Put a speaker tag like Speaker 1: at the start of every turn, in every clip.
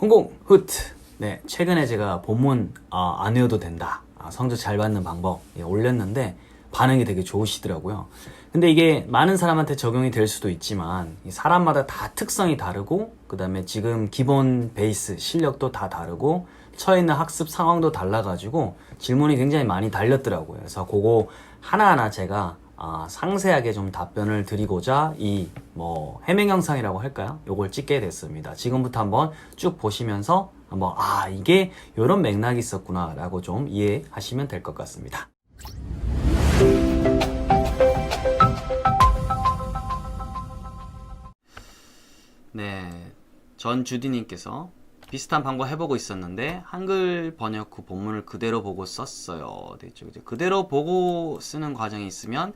Speaker 1: 홍콩 후트. 네, 최근에 제가 본문 아, 안 외워도 된다. 아, 성적 잘 받는 방법 예, 올렸는데 반응이 되게 좋으시더라고요. 근데 이게 많은 사람한테 적용이 될 수도 있지만 이 사람마다 다 특성이 다르고 그 다음에 지금 기본 베이스 실력도 다 다르고 처해 있는 학습 상황도 달라가지고 질문이 굉장히 많이 달렸더라고요. 그래서 그거 하나하나 제가 아, 상세하게 좀 답변을 드리고자 이 뭐 해명 영상이라고 할까요? 요걸 찍게 됐습니다. 지금부터 한번 쭉 보시면서 한번 아 이게 이런 맥락이 있었구나 라고 좀 이해하시면 될 것 같습니다. 네, 전 주디님께서 비슷한 방법 해보고 있었는데 한글 번역 후 본문을 그대로 보고 썼어요. 네, 이제 그대로 보고 쓰는 과정이 있으면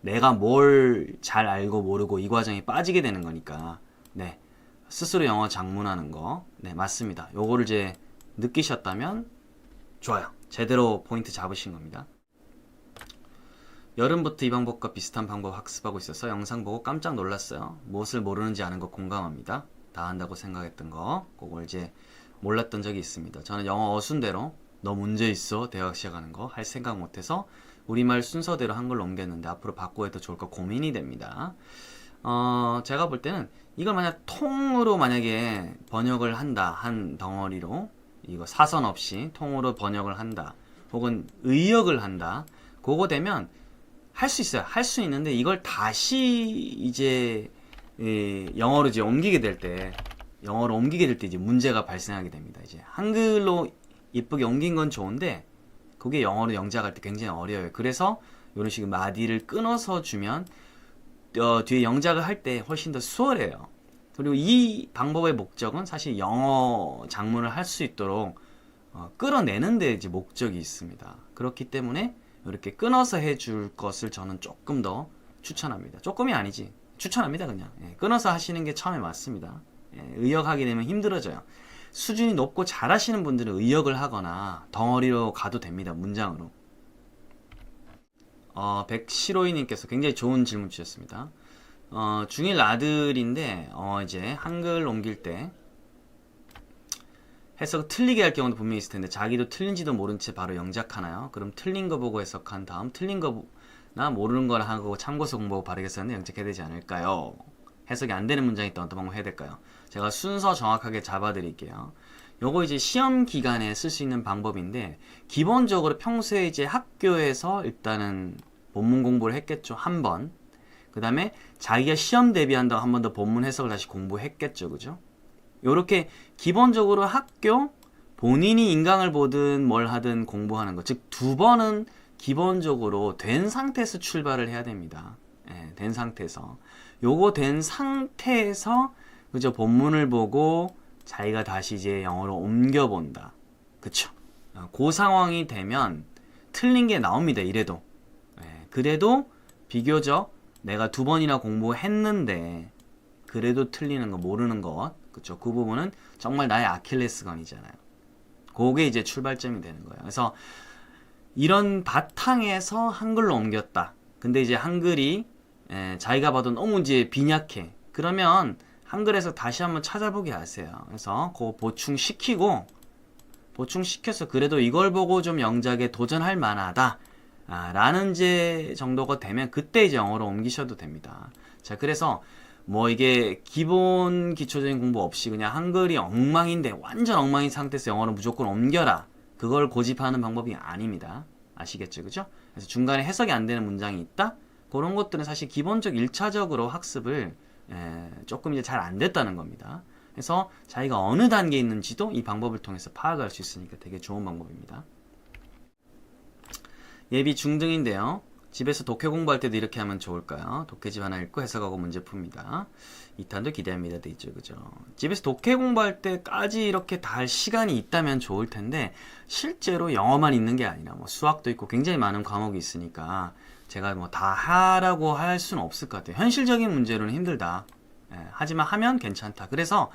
Speaker 1: 내가 뭘 잘 알고 모르고 이 과정에 빠지게 되는 거니까 네 스스로 영어 장문하는 거 네 맞습니다. 요거를 이제 느끼셨다면 좋아요. 제대로 포인트 잡으신 겁니다. 여름부터 이 방법과 비슷한 방법 학습하고 있어서 영상 보고 깜짝 놀랐어요. 무엇을 모르는지 아는 거 공감합니다. 다 한다고 생각했던 거, 그걸 이제 몰랐던 적이 있습니다. 저는 영어 어순대로 너 문제 있어 대학 시작하는 거 할 생각 못해서 우리말 순서대로 한글로 옮겼는데 앞으로 바꿔야 더 좋을 까 고민이 됩니다. 어, 제가 볼 때는 이걸 만약 통으로 만약에 번역을 한다 한 덩어리로 이거 사선 없이 통으로 번역을 한다 혹은 의역을 한다 그거 되면 할 수 있어요. 할 수 있는데 이걸 다시 이제 이 영어로 이제 옮기게 될 때 영어로 옮기게 될 때 이제 문제가 발생하게 됩니다. 이제 한글로 이쁘게 옮긴 건 좋은데 그게 영어로 영작할 때 굉장히 어려워요. 그래서 이런 식의 마디를 끊어서 주면 어, 뒤에 영작을 할 때 훨씬 더 수월해요. 그리고 이 방법의 목적은 사실 영어 장문을 할 수 있도록 어, 끌어내는 데 이제 목적이 있습니다. 그렇기 때문에 이렇게 끊어서 해줄 것을 저는 조금 더 추천합니다. 조금이 아니지. 추천합니다, 그냥. 예, 끊어서 하시는 게 처음에 맞습니다. 예, 의역하게 되면 힘들어져요. 수준이 높고 잘하시는 분들은 의역을 하거나 덩어리로 가도 됩니다, 문장으로. 어, 백시로이님께서 굉장히 좋은 질문 주셨습니다. 어, 중1 아들인데, 어, 이제 한글 옮길 때 해석을 틀리게 할 경우도 분명히 있을 텐데, 자기도 틀린지도 모른 채 바로 영작하나요? 그럼 틀린 거 보고 해석한 다음, 틀린 거 나 모르는 걸 하고 참고서 공부하고 바르게 썼는데 영작해야 되지 않을까요? 해석이 안 되는 문장이 있다 어떤 방법 해야 될까요? 제가 순서 정확하게 잡아 드릴게요. 요거 이제 시험 기간에 쓸 수 있는 방법인데 기본적으로 평소에 이제 학교에서 일단은 본문 공부를 했겠죠 한 번. 그 다음에 자기가 시험 대비한다고 한 번 더 본문 해석을 다시 공부했겠죠, 그죠? 요렇게 기본적으로 학교 본인이 인강을 보든 뭘 하든 공부하는 것, 즉두 번은 기본적으로 된 상태에서 출발을 해야 됩니다. 예, 된 상태에서 요거 된 상태에서 그죠 본문을 보고 자기가 다시 이제 영어로 옮겨 본다. 그쵸? 어, 그 상황이 되면 틀린 게 나옵니다. 이래도. 예, 그래도 비교적 내가 두 번이나 공부했는데 그래도 틀리는 거 모르는 것. 그쵸? 그 부분은 정말 나의 아킬레스건이잖아요. 그게 이제 출발점이 되는 거예요. 그래서 이런 바탕에서 한글로 옮겼다. 근데 이제 한글이 예, 자기가 봐도 너무 이제 빈약해. 그러면 한글에서 다시 한번 찾아보게 하세요. 그래서 그거 보충시키고 보충시켜서 그래도 이걸 보고 좀 영작에 도전할 만하다. 아, 라는 이제 정도가 되면 그때 이제 영어로 옮기셔도 됩니다. 자, 그래서 뭐 이게 기본 기초적인 공부 없이 그냥 한글이 엉망인데 완전 엉망인 상태에서 영어로 무조건 옮겨라. 그걸 고집하는 방법이 아닙니다. 아시겠죠? 그죠? 그래서 중간에 해석이 안 되는 문장이 있다? 그런 것들은 사실 기본적 1차적으로 학습을 에, 조금 이제 잘 안 됐다는 겁니다. 그래서 자기가 어느 단계에 있는지도 이 방법을 통해서 파악할 수 있으니까 되게 좋은 방법입니다. 예비 중등인데요. 집에서 독해 공부할 때도 이렇게 하면 좋을까요? 독해집 하나 읽고 해석하고 문제 풉니다. 2탄도 기대합니다. 돼 있죠. 그죠? 집에서 독해 공부할 때까지 이렇게 다 할 시간이 있다면 좋을 텐데 실제로 영어만 있는 게 아니라 뭐 수학도 있고 굉장히 많은 과목이 있으니까 제가 뭐 다 하라고 할 수는 없을 것 같아요. 현실적인 문제로는 힘들다. 예, 하지만 하면 괜찮다. 그래서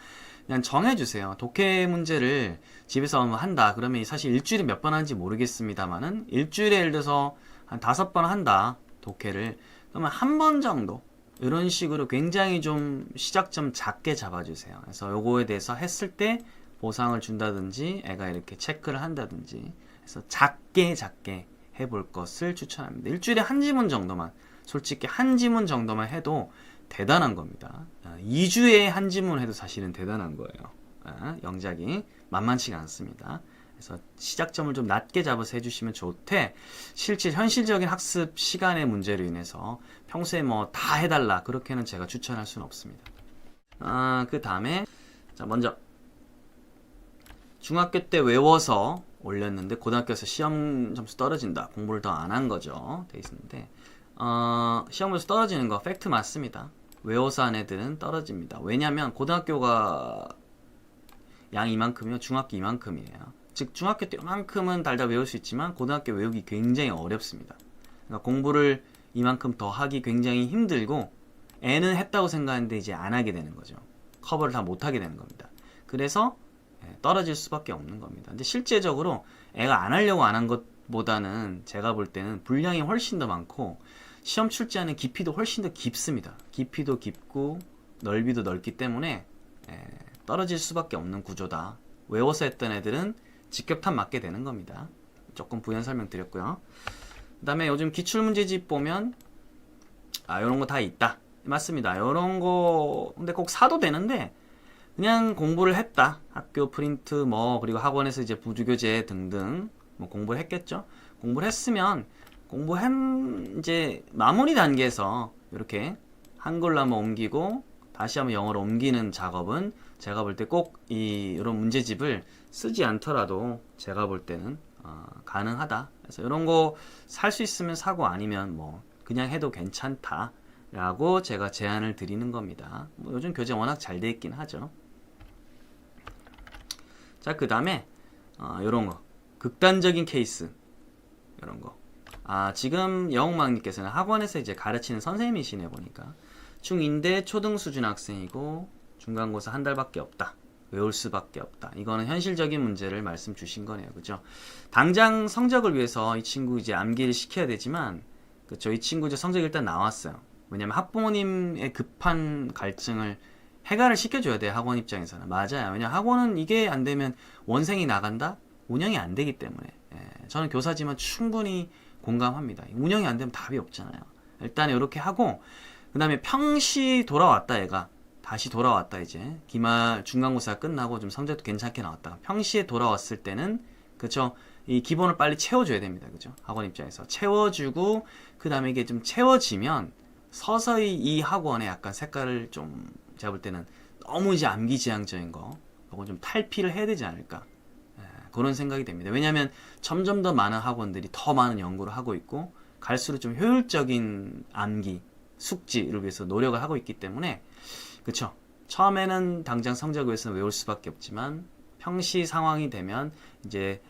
Speaker 1: 그냥 정해주세요. 독해 문제를 집에서 한다. 그러면 사실 일주일에 몇 번 하는지 모르겠습니다만은 일주일에 예를 들어서 한 다섯 번 한다. 독해를. 그러면 한 번 정도 이런 식으로 굉장히 좀 시작점 작게 잡아주세요. 그래서 요거에 대해서 했을 때 보상을 준다든지 애가 이렇게 체크를 한다든지 해서 작게 작게 해볼 것을 추천합니다. 일주일에 한 지문 정도만 솔직히 한 지문 정도만 해도 대단한 겁니다. 2주에 한 지문 해도 사실은 대단한 거예요. 아, 영작이 만만치가 않습니다. 그래서 시작점을 좀 낮게 잡아서 해주시면 좋대. 실제 현실적인 학습 시간의 문제로 인해서 평소에 뭐 다 해달라 그렇게는 제가 추천할 수는 없습니다. 아, 그 다음에 자 먼저 중학교 때 외워서 올렸는데 고등학교에서 시험 점수 떨어진다. 공부를 더 안 한 거죠. 돼 있는데 어, 시험 점수 떨어지는 거 팩트 맞습니다. 외워서 한 애들은 떨어집니다. 왜냐면 고등학교가 양 이만큼이면 중학교 이만큼이에요. 즉 중학교 때 이만큼은 달달 외울 수 있지만 고등학교 외우기 굉장히 어렵습니다. 그러니까 공부를 이만큼 더 하기 굉장히 힘들고 애는 했다고 생각하는데 이제 안 하게 되는 거죠. 커버를 다 못 하게 되는 겁니다. 그래서 예, 떨어질 수밖에 없는 겁니다. 근데 실제적으로 애가 안 하려고 안 한 것보다는 제가 볼 때는 분량이 훨씬 더 많고 시험 출제하는 깊이도 훨씬 더 깊습니다. 깊이도 깊고 넓이도 넓기 때문에 예, 떨어질 수밖에 없는 구조다. 외워서 했던 애들은 직격탄 맞게 되는 겁니다. 조금 부연 설명드렸고요. 그 다음에 요즘 기출문제집 보면 아 요런 거 다 있다. 맞습니다. 요런 거 근데 꼭 사도 되는데 그냥 공부를 했다. 학교 프린트 뭐 그리고 학원에서 이제 부주교재 등등 뭐 공부를 했겠죠. 공부를 했으면 공부한 이제 마무리 단계에서 이렇게 한글로 한번 옮기고 다시 한번 영어로 옮기는 작업은 제가 볼 때 꼭 이 이런 문제집을 쓰지 않더라도 제가 볼 때는 어, 가능하다. 그래서 이런 거 살 수 있으면 사고 아니면 뭐 그냥 해도 괜찮다 라고 제가 제안을 드리는 겁니다. 뭐 요즘 교재 워낙 잘 돼 있긴 하죠. 자, 그 다음에 어, 이런 거 극단적인 케이스 이런 거. 아 지금 영웅망님께서는 학원에서 이제 가르치는 선생님이시네 보니까 중인대 초등 수준 학생이고 중간고사 한 달밖에 없다. 외울 수밖에 없다. 이거는 현실적인 문제를 말씀 주신 거네요. 그죠? 당장 성적을 위해서 이 친구 이제 암기를 시켜야 되지만 그쵸? 이 친구 이제 성적이 일단 나왔어요. 왜냐면 학부모님의 급한 갈증을 해결을 시켜줘야 돼요. 학원 입장에서는. 맞아요. 왜냐 학원은 이게 안 되면 원생이 나간다? 운영이 안 되기 때문에. 예, 저는 교사지만 충분히 공감합니다. 운영이 안 되면 답이 없잖아요. 일단 이렇게 하고 그 다음에 평시 돌아왔다 얘가 다시 돌아왔다 이제. 기말 중간고사 끝나고 좀 성적도 괜찮게 나왔다. 평시에 돌아왔을 때는 그쵸? 이 기본을 빨리 채워줘야 됩니다. 그죠 학원 입장에서. 채워주고 그 다음에 이게 좀 채워지면 서서히 이 학원의 약간 색깔을 좀 제가 볼 때는 너무 이제 암기지향적인 거 그거 좀 탈피를 해야 되지 않을까? 예, 그런 생각이 됩니다. 왜냐하면 점점 더 많은 학원들이 더 많은 연구를 하고 있고 갈수록 좀 효율적인 암기 숙지를 위해서 노력을 하고 있기 때문에 그쵸. 처음에는 당장 위해서 외울 수밖에 없지만 평시 상황이 되면 이제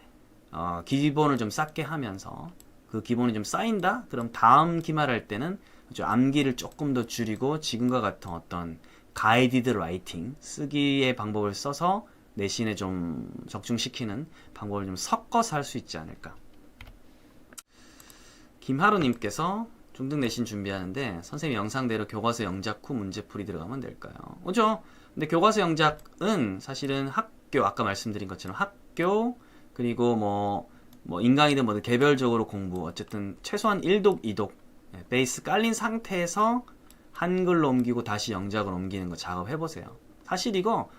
Speaker 1: 어, 기본을 좀 쌓게 하면서 그 기본이 좀 쌓인다? 그럼 다음 기말할 때는 암기를 조금 더 줄이고 지금과 같은 어떤 가이디드 라이팅 쓰기의 방법을 써서 내신에 좀 적중시키는 방법을 좀 섞어서 할 수 있지 않을까. 김하루님께서 중등 내신 준비하는데 선생님 영상대로 교과서 영작 후 문제풀이 들어가면 될까요? 그죠? 근데 교과서 영작은 사실은 학교 아까 말씀드린 것처럼 학교 그리고 뭐, 뭐 인강이든 뭐든 개별적으로 공부 어쨌든 최소한 1독 2독 네, 베이스 깔린 상태에서 한글로 옮기고 다시 영작을 옮기는 거 작업해 보세요. 사실 이거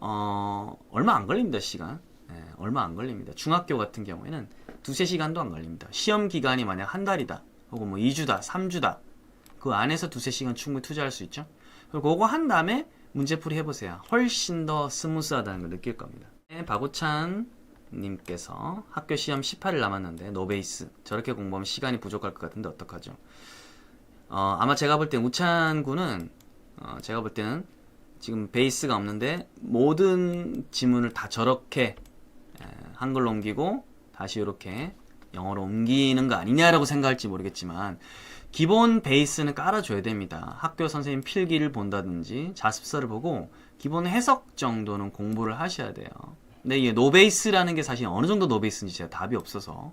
Speaker 1: 어, 얼마 안 걸립니다 시간. 네, 얼마 안 걸립니다. 중학교 같은 경우에는 두세 시간도 안 걸립니다. 시험 기간이 만약 한 달이다. 혹은 뭐 2주다, 3주다. 그 안에서 두세 시간 충분히 투자할 수 있죠. 그리고 그거 한 다음에 문제풀이 해보세요. 훨씬 더 스무스하다는 걸 느낄 겁니다. 네, 박우찬 님께서 학교 시험 18일 남았는데 노베이스 저렇게 공부하면 시간이 부족할 것 같은데 어떡하죠? 어, 아마 제가 볼때 우찬 군은 어, 제가 볼 때는 지금 베이스가 없는데 모든 지문을 다 저렇게 에, 한글로 옮기고 다시 이렇게 영어로 옮기는 거 아니냐라고 생각할지 모르겠지만 기본 베이스는 깔아줘야 됩니다. 학교 선생님 필기를 본다든지 자습서를 보고 기본 해석 정도는 공부를 하셔야 돼요. 근데 이게 노베이스라는 게 사실 어느 정도 노베이스인지 제가 답이 없어서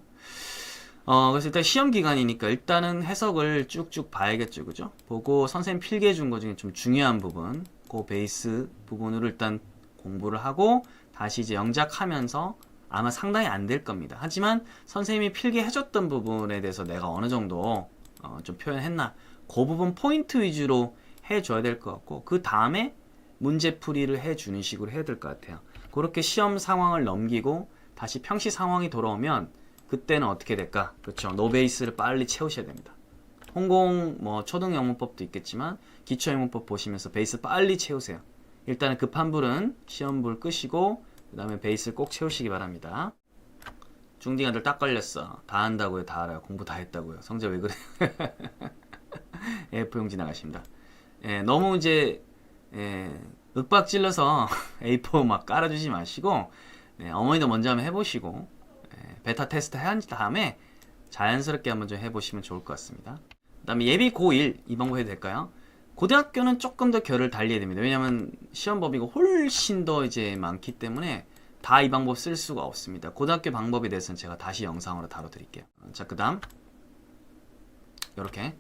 Speaker 1: 어 그래서 일단 시험 기간이니까 일단은 해석을 쭉쭉 봐야겠죠, 그죠? 보고 선생님 필기해 준거 중에 좀 중요한 부분, 그 베이스 부분으로 일단 공부를 하고 다시 이제 영작하면서 아마 상당히 안 될 겁니다. 하지만 선생님이 필기 해줬던 부분에 대해서 내가 어느 정도 어, 좀 표현했나 그 부분 포인트 위주로 해줘야 될 것 같고 그 다음에 문제풀이를 해주는 식으로 해야 될 것 같아요. 그렇게 시험 상황을 넘기고 다시 평시 상황이 돌아오면 그때는 어떻게 될까? 그렇죠. 노베이스를 빨리 채우셔야 됩니다. 홍공 뭐 초등 영문법도 있겠지만 기초 영문법 보시면서 베이스 빨리 채우세요. 일단은 급한 불은 시험 불 끄시고 그 다음에 베이스를 꼭 채우시기 바랍니다. 중딩 아들 딱 걸렸어. 다 한다고요, 다 알아요. 공부 다 했다고요. 성적 왜 그래? A4용 지나가십니다. 예, 너무 이제 예, 윽박 질러서 A4 막 깔아주지 마시고 네, 어머니도 먼저 한번 해보시고 예, 베타 테스트 한 다음에 자연스럽게 한번 좀 해보시면 좋을 것 같습니다. 그 다음에 예비 고1 이 방법 해도 될까요? 고등학교는 조금 더 결을 달리해야 됩니다. 왜냐하면 시험 범위가 훨씬 더 이제 많기 때문에 다 이 방법 쓸 수가 없습니다. 고등학교 방법에 대해서는 제가 다시 영상으로 다뤄드릴게요. 자, 그 다음 이렇게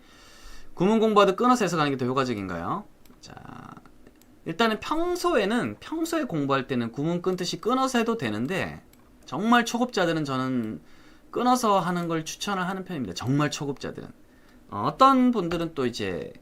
Speaker 1: 구문 공부하듯 끊어서 해석하는 게 더 효과적인가요? 자, 일단은 평소에는 평소에 공부할 때는 구문 끊듯이 끊어서 해도 되는데 정말 초급자들은 저는 끊어서 하는 걸 추천을 하는 편입니다. 정말 초급자들은 어, 어떤 분들은 또 이제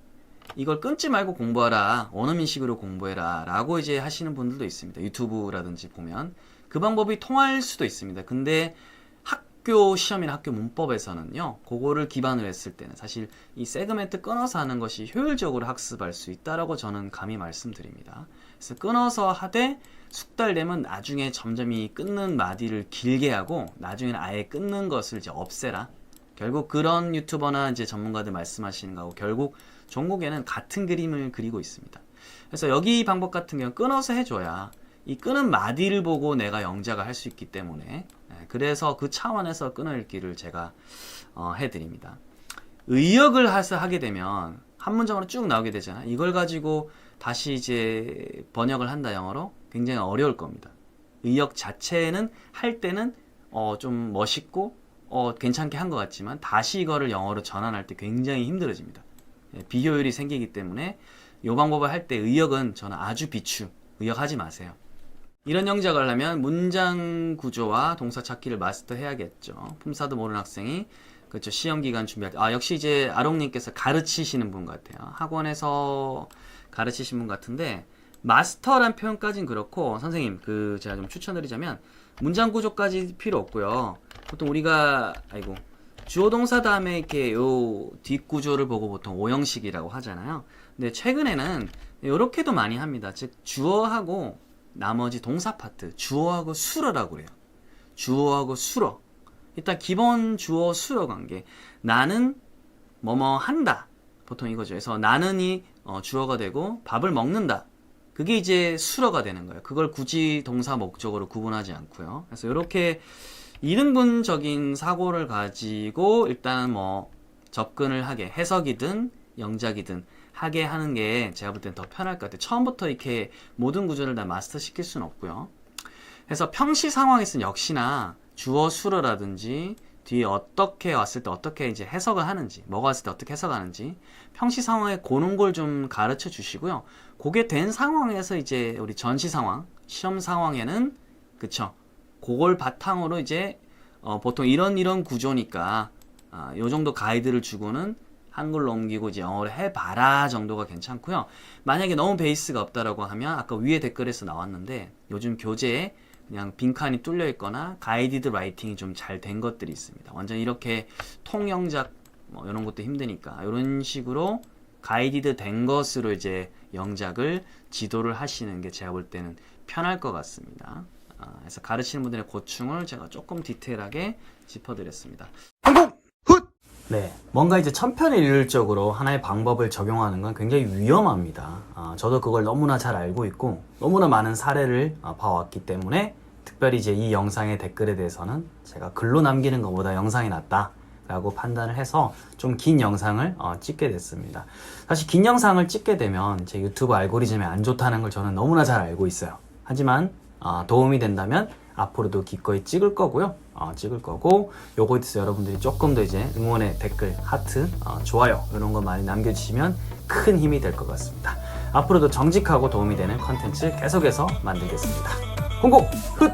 Speaker 1: 이걸 끊지 말고 공부하라. 원어민식으로 공부해라. 라고 이제 하시는 분들도 있습니다. 유튜브라든지 보면. 그 방법이 통할 수도 있습니다. 근데 학교 시험이나 학교 문법에서는요 그거를 기반으로 했을 때는 사실 이 세그멘트 끊어서 하는 것이 효율적으로 학습할 수 있다라고 저는 감히 말씀드립니다. 그래서 끊어서 하되 숙달되면 나중에 점점 이 끊는 마디를 길게 하고 나중에는 아예 끊는 것을 이제 없애라 결국 그런 유튜버나 이제 전문가들 말씀하시는 거하고 결국 종국에는 같은 그림을 그리고 있습니다. 그래서 여기 방법 같은 경우는 끊어서 해줘야 이 끄는 마디를 보고 내가 영작을 할 수 있기 때문에 예, 그래서 그 차원에서 끊어 읽기를 제가 어, 해드립니다. 의역을 해서 하게 되면 한 문장으로 쭉 나오게 되잖아. 이걸 가지고 다시 이제 번역을 한다 영어로 굉장히 어려울 겁니다. 의역 자체는 할 때는 어, 좀 멋있고 어, 괜찮게 한 것 같지만 다시 이거를 영어로 전환할 때 굉장히 힘들어집니다. 예, 비효율이 생기기 때문에 이 방법을 할 때 의역은 저는 아주 비추 의역하지 마세요. 이런 영작을 하려면 문장 구조와 동사 찾기를 마스터해야겠죠. 품사도 모르는 학생이 그렇죠 시험 기간 준비할 때 아 역시 이제 아롱님께서 가르치시는 분 같아요. 학원에서 가르치신 분 같은데 마스터란 표현까지는 그렇고 선생님 그 제가 좀 추천드리자면 문장 구조까지 필요 없고요. 보통 우리가 아이고 주어 동사 다음에 이렇게 요 뒷구조를 보고 보통 오형식이라고 하잖아요. 근데 최근에는 이렇게도 많이 합니다. 즉 주어하고 나머지 동사 파트 주어하고 수어라고 그래요. 주어하고 수어. 일단 기본 주어 수어 관계. 나는 뭐뭐 한다. 보통 이거죠. 그래서 나는이 어, 주어가 되고 밥을 먹는다. 그게 이제 수어가 되는 거예요. 그걸 굳이 동사 목적으로 구분하지 않고요. 그래서 이렇게 이등분적인 사고를 가지고 일단 뭐 접근을 하게 해석이든 영작이든 하게 하는 게 제가 볼 땐 더 편할 것 같아요. 처음부터 이렇게 모든 구조를 다 마스터 시킬 수는 없고요. 그래서 평시 상황에서는 역시나 주어 수어라든지 뒤에 어떻게 왔을 때 어떻게 이제 해석을 하는지, 뭐가 왔을 때 어떻게 해석하는지 평시 상황에 고는 걸 좀 가르쳐 주시고요. 그게 된 상황에서 이제 우리 전시 상황, 시험 상황에는 그쵸 그걸 바탕으로 이제 어, 보통 이런 이런 구조니까 아, 요 정도 가이드를 주고는 한글로 옮기고 이제 영어를 해봐라 정도가 괜찮고요. 만약에 너무 베이스가 없다라고 하면 아까 위에 댓글에서 나왔는데 요즘 교재에 그냥 빈칸이 뚫려 있거나 가이디드 라이팅이 좀 잘 된 것들이 있습니다. 완전 이렇게 통영작 뭐 이런 것도 힘드니까 이런 식으로 가이디드 된 것으로 이제 영작을 지도를 하시는 게 제가 볼 때는 편할 것 같습니다. 아, 그래서 가르치는 분들의 고충을 제가 조금 디테일하게 짚어드렸습니다. 네, 뭔가 이제 천편일률적으로 하나의 방법을 적용하는 건 굉장히 위험합니다. 아, 저도 그걸 너무나 잘 알고 있고 너무나 많은 사례를 아, 봐왔기 때문에 특별히 이제 이 영상의 댓글에 대해서는 제가 글로 남기는 것보다 영상이 낫다. 라고 판단을 해서 좀 긴 영상을 어, 찍게 됐습니다. 사실 긴 영상을 찍게 되면 제 유튜브 알고리즘에 안 좋다는 걸 저는 너무나 잘 알고 있어요. 하지만 어, 도움이 된다면 앞으로도 기꺼이 찍을 거고요. 어, 찍을 거고 요거에 대해서 여러분들이 조금 더 이제 응원의 댓글, 하트, 어, 좋아요 이런 거 많이 남겨주시면 큰 힘이 될 것 같습니다. 앞으로도 정직하고 도움이 되는 컨텐츠 계속해서 만들겠습니다. 공고 훗!